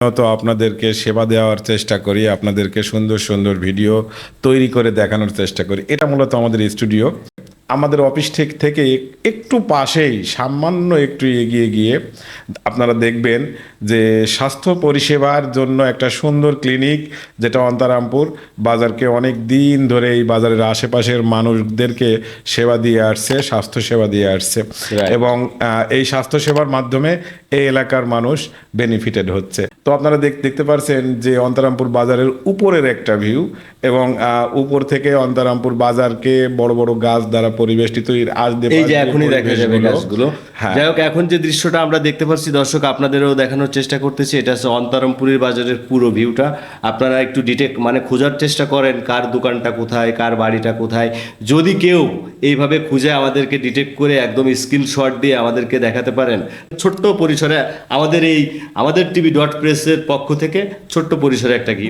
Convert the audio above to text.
তো আপনাদেরকে সেবা দেওয়ার চেষ্টা করি, আপনাদেরকে সুন্দর সুন্দর ভিডিও তৈরি করে দেখানোর চেষ্টা করি। এটা মূলত আমাদের স্টুডিও। আমাদের অফিস ঠিক থেকে একটু পাশেই সামান্য একটু এগিয়ে গিয়ে আপনারা দেখবেন যে স্বাস্থ্য পরিষেবার জন্য একটা সুন্দর ক্লিনিক যেটা অন্তারামপুর বাজারকে অনেক দিন ধরে এই বাজারের আশেপাশের মানুষদেরকে সেবা দিয়ে আসছে স্বাস্থ্য সেবা দিয়ে আসছে এবং এই স্বাস্থ্য সেবার মাধ্যমে এই এলাকার মানুষ বেনিফিটেড হচ্ছে। তো আপনারা দেখ- দেখতে পারছেন যে অন্তরামপুর বাজারের উপরের একটা ভিউ এবং উপর থেকে অন্তরামপুর বাজারকে বড় বড় গাছ দ্বারা পরিবেষ্টিত আজ এই যে এখনই দেখা যাবে গাছগুলো। হ্যাঁ। যাই হোক এখন যে দৃশ্যটা আমরা দেখতে পাচ্ছি দর্শক আপনাদেরও দেখানোর চেষ্টা করতেছি এটা হচ্ছে অন্তরমপুরের বাজারের পুরো ভিউটা আপনারা একটু ডিটেক্ট মানে খোঁজার চেষ্টা করেন কার দোকানটা কোথায় কার বাড়িটা কোথায়। যদি কেউ এইভাবে খুঁজে আমাদেরকে ডিটেক্ট করে একদম স্ক্রিনশট দিয়ে আমাদেরকে দেখাতে পারেন ছোট্ট পরিসরে আমাদের এই আমাদের টিভি ডট প্রেসের পক্ষ থেকে ছোট্ট পরিসরে একটা কি